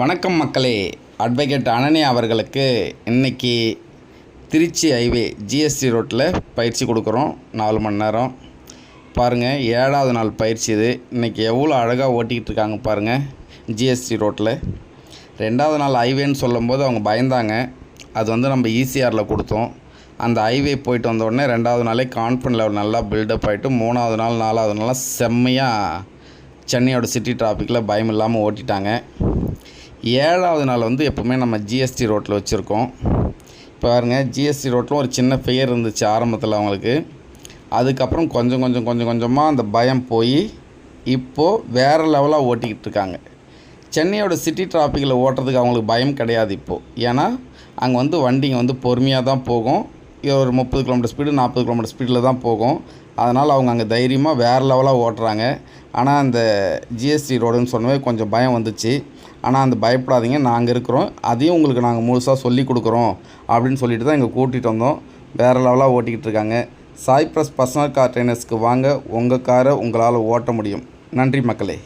வணக்கம் மக்களே. அட்வொகேட் அனனி அவர்களுக்கு இன்றைக்கி திருச்சி ஹைவே ஜிஎஸ்டி ரோட்டில் பயிற்சி கொடுக்குறோம். நாலு மணி நேரம். பாருங்கள் ஏழாவது நாள் பயிற்சி இது. இன்றைக்கி எவ்வளோ அழகாக ஓட்டிக்கிட்டு இருக்காங்க பாருங்கள் ஜிஎஸ்டி ரோட்டில் ரெண்டாவது நாள் ஹைவேன்னு சொல்லும்போது அவங்க பயந்தாங்க. அது வந்து நம்ம ஈசிஆரில் கொடுத்தோம். அந்த ஹைவே போயிட்டு வந்த உடனே ரெண்டாவது நாளே கான்ஃபிடன்ட் லெவல் நல்லா பில்டப் ஆகிட்டு மூணாவது நாள் நாலாவது நாளாக செம்மையாக சென்னையோட சிட்டி டிராஃபிக்கில் பயம் இல்லாமல் ஓட்டிட்டாங்க. ஏழாவது நாள் வந்து எப்போவுமே நம்ம ஜிஎஸ்டி ரோட்டில் வச்சுருக்கோம். இப்போ பாருங்க ஜிஎஸ்டி ரோட்டில் ஒரு சின்ன பெயர் இருந்துச்சு ஆரம்பத்தில் அவங்களுக்கு. அதுக்கப்புறம் கொஞ்சம் கொஞ்சம் கொஞ்சம் கொஞ்சமாக அந்த பயம் போய் இப்போது வேறு லெவலாக ஓட்டிக்கிட்டு இருக்காங்க. சென்னையோட சிட்டி டிராஃபிக்கில் ஓட்டுறதுக்கு அவங்களுக்கு பயம் கிடையாது இப்போது ஏன்னா அங்கே வந்து வண்டிங்க வந்து பொறுமையாக தான் போகும். ஒரு முப்பது கிலோமீட்டர் ஸ்பீடு நாற்பது கிலோமீட்டர் ஸ்பீடில் தான் போகும். அதனால் அவங்க அங்கே தைரியமாக வேறு லெவலாக ஓட்டுறாங்க. ஆனால் அந்த ஜிஎஸ்டி ரோடுன்னு சொன்னவே கொஞ்சம் பயம் வந்துச்சு. ஆனால் அந்த பயப்படாதீங்க. நாங்கள் இருக்கிறோம். அதையும் உங்களுக்கு நாங்கள் முழுசாக சொல்லி கொடுக்குறோம் அப்படின்னு சொல்லிட்டு தான் இங்கே கூட்டிகிட்டு வந்தோம். வேறு லெவலாக ஓட்டிக்கிட்டு இருக்காங்க. சாய்ப்ரஸ் பர்சனல் கார் ட்ரைனர்ஸ்க்கு வாங்க. உங்கள் காரை உங்களால் ஓட்ட முடியும். நன்றி மக்களே.